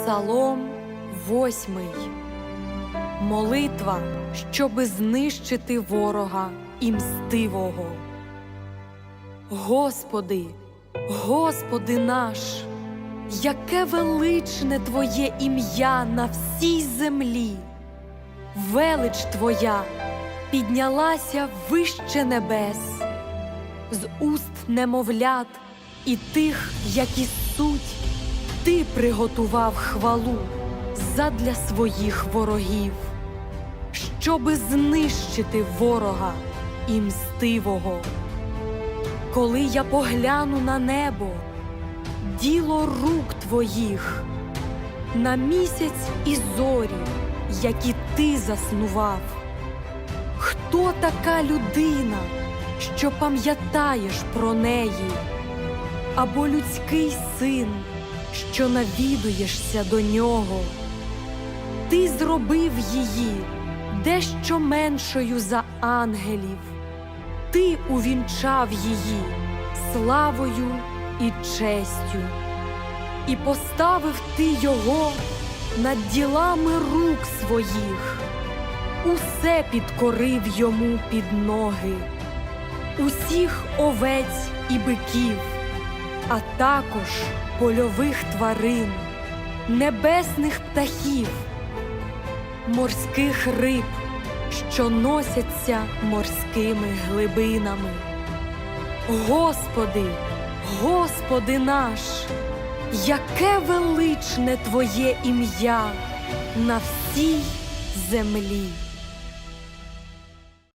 Псалом восьмий. Молитва, щоби знищити ворога і мстивого. Господи, Господи наш, яке величне Твоє ім'я на всій землі. Велич Твоя піднялася вище небес, з уст немовлят і тих, які суть, ти приготував хвалу задля своїх ворогів, щоби знищити ворога і мстивого. Коли я погляну на небо, діло рук твоїх, на місяць і зорі, які ти заснував. Хто така людина, що пам'ятаєш про неї, або людський син, що навідуєшся до нього? Ти зробив її дещо меншою за ангелів, ти увінчав її славою і честю, і поставив ти його над ділами рук своїх, усе підкорив йому під ноги, усіх овець і биків, а також польових тварин, небесних птахів, морських риб, що носяться морськими глибинами. Господи, Господи наш, яке величне Твоє ім'я на всій землі.